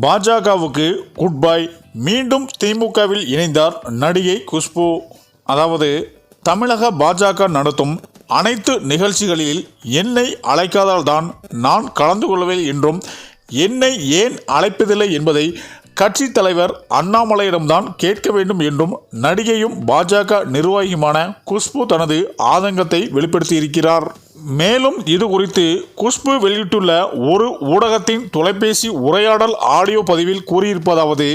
பாஜகவுக்கு குட் பாய் மீண்டும் திமுகவில் இணைந்தார் நடிகை குஷ்பு. அதாவது தமிழக பாஜக நடத்தும் அனைத்து நிகழ்ச்சிகளில் என்னை அழைக்காதால்தான் நான் கலந்து கொள்ளவில்லை என்றும் என்னை ஏன் அழைப்பதில்லை என்பதை கட்சி தலைவர் அண்ணாமலையிடம்தான் கேட்க வேண்டும் என்றும் நடிகையும் பாஜக நிர்வாகியுமான குஷ்பு தனது ஆதங்கத்தை வெளிப்படுத்தியிருக்கிறார். மேலும் இது குறித்து குஷ்பு வெளியிட்டுள்ள ஒரு ஊடகத்தின் தொலைபேசி உரையாடல் ஆடியோ பதிவில் கூறியிருப்பதாவது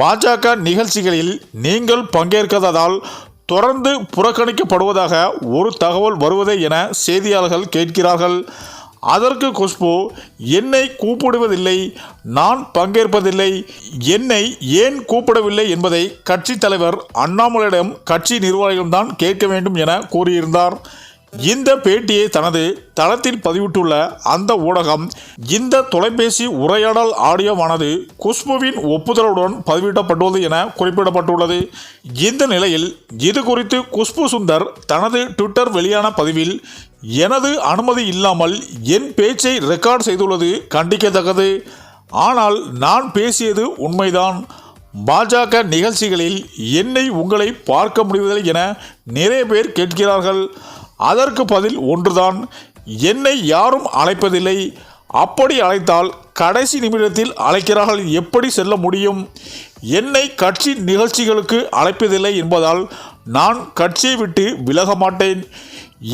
பாஜக நிகழ்ச்சிகளில் நீங்கள் பங்கேற்காததால் தொடர்ந்து புறக்கணிக்கப்படுவதாக ஒரு தகவல் வருவதே என செய்தியாளர்கள் கேட்கிறார்கள். அதற்கு குஷ்பு என்னை கூப்பிடுவதில்லை நான் பங்கேற்பதில்லை என்னை ஏன் கூப்பிடவில்லை என்பதை கட்சி தலைவர் அண்ணாமலையிடம் கட்சி நிர்வாகிகள்தான் கேட்க வேண்டும் என கூறியிருந்தார். இந்த பேட்டியை தனது தளத்தில் பதிவிட்டுள்ள அந்த ஊடகம் இந்த தொலைபேசி உரையாடல் ஆடியோவானது குஷ்புவின் ஒப்புதலுடன் பதிவிடப்பட்டுள்ளது என குறிப்பிடப்பட்டுள்ளது. இந்த நிலையில் இது குறித்து குஷ்பு சுந்தர் தனது ட்விட்டர் வெளியான பதிவில் எனது அனுமதி இல்லாமல் என் பேச்சை ரெக்கார்ட் செய்துள்ளது கண்டிக்கத்தக்கது. ஆனால் நான் பேசியது உண்மைதான். பாஜக நிகழ்ச்சிகளில் என்னை உங்களை பார்க்க முடிவதில்லை என நிறைய பேர் கேட்கிறார்கள். அதற்கு பதில் ஒன்றுதான். என்னை யாரும் அழைப்பதில்லை. அப்படி அழைத்தால் கடைசி நிமிடத்தில் அழைக்கிறார்கள் எப்படி செல்ல முடியும்? என்னை கட்சி நிகழ்ச்சிகளுக்கு அழைப்பதில்லை என்பதால் நான் கட்சியை விட்டு விலக மாட்டேன்.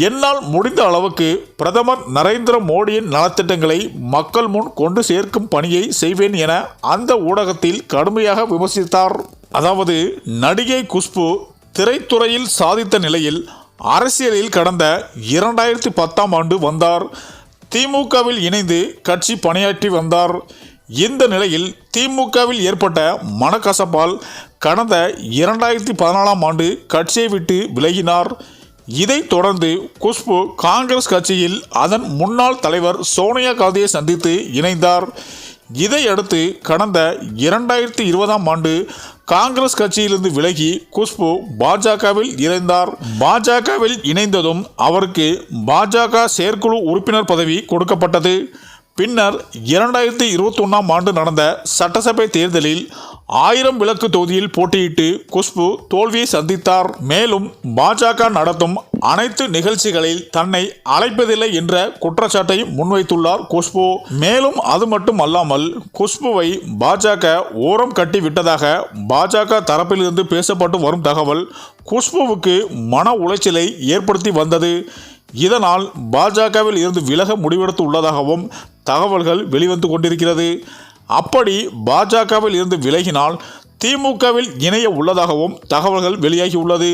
என்னால் முடிந்த அளவுக்கு பிரதமர் நரேந்திர மோடியின் நலத்திட்டங்களை மக்கள் முன் கொண்டு சேர்க்கும் பணியை செய்வேன் என அந்த ஊடகத்தில் கடுமையாக விமர்சித்தார். அதாவது நடிகை குஷ்பு திரைத்துறையில் சாதித்த நிலையில் அரசியலில் கடந்த இரண்டாயிரத்தி பத்தாம் ஆண்டு வந்தார். திமுகவில் இணைந்து கட்சி பணியாற்றி வந்தார். இந்த நிலையில் திமுகவில் ஏற்பட்ட மனக்கசப்பால் கடந்த இரண்டாயிரத்தி பதினாலாம் ஆண்டு கட்சியை விட்டு விலகினார். இதைத் தொடர்ந்து குஷ்பு காங்கிரஸ் கட்சியில் அதன் முன்னாள் தலைவர் சோனியா காந்தியை சந்தித்து இணைந்தார். இதையடுத்து கடந்த இரண்டாயிரத்தி இருபதாம் ஆண்டு காங்கிரஸ் கட்சியிலிருந்து விலகி குஷ்பு பாஜகவில் இணைந்தார். பாஜகவில் இணைந்ததும் அவருக்கு பாஜக செயற்குழு உறுப்பினர் பதவி கொடுக்கப்பட்டது. பின்னர் இரண்டாயிரத்தி இருபத்தி ஒன்றாம் ஆண்டு நடந்த சட்டசபை தேர்தலில் ஆயிரம் விளக்கு தொகுதியில் போட்டியிட்டு குஷ்பு தோல்வியை சந்தித்தார். மேலும் பாஜக நடத்தும் அனைத்து நிகழ்ச்சிகளில் தன்னை அழைப்பதில்லை என்ற குற்றச்சாட்டை முன்வைத்துள்ளார் குஷ்பு. மேலும் அது மட்டும் அல்லாமல் குஷ்புவை பாஜக ஓரம் கட்டி விட்டதாக பாஜக தரப்பிலிருந்து பேசப்பட்டு வரும் தகவல் குஷ்புவுக்கு மன உளைச்சலை ஏற்படுத்தி வந்தது. இதனால் பாஜகவில் இருந்து விலக முடிவெடுத்து உள்ளதாகவும் தகவல்கள் வெளிவந்து கொண்டிருக்கிறது. அப்படி பாஜகவில் இருந்து விலகினால் திமுகவில் இணைய உள்ளதாகவும் தகவல்கள் வெளியாகியுள்ளது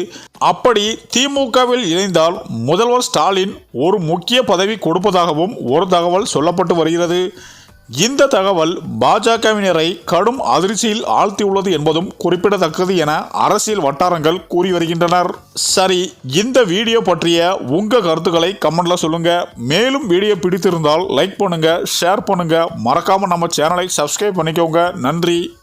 அப்படி திமுகவில் இணைந்தால் முதல்வர் ஸ்டாலின் ஒரு முக்கிய பதவி கொடுப்பதாகவும் ஒரு தகவல் சொல்லப்பட்டு வருகிறது. இந்த தகவல் பாஜகவினரை கடும் அதிர்ச்சியில் ஆழ்த்தியுள்ளது என்பதும் குறிப்பிடத்தக்கது என அரசியல் வட்டாரங்கள் கூறி வருகின்றனர். சரி இந்த வீடியோ பற்றிய உங்க கருத்துக்களை கமெண்ட்ல சொல்லுங்க. மேலும் வீடியோ பிடித்திருந்தால் லைக் பண்ணுங்க ஷேர் பண்ணுங்க. மறக்காம நம்ம சேனலை சப்ஸ்கிரைப் பண்ணிக்கோங்க. நன்றி.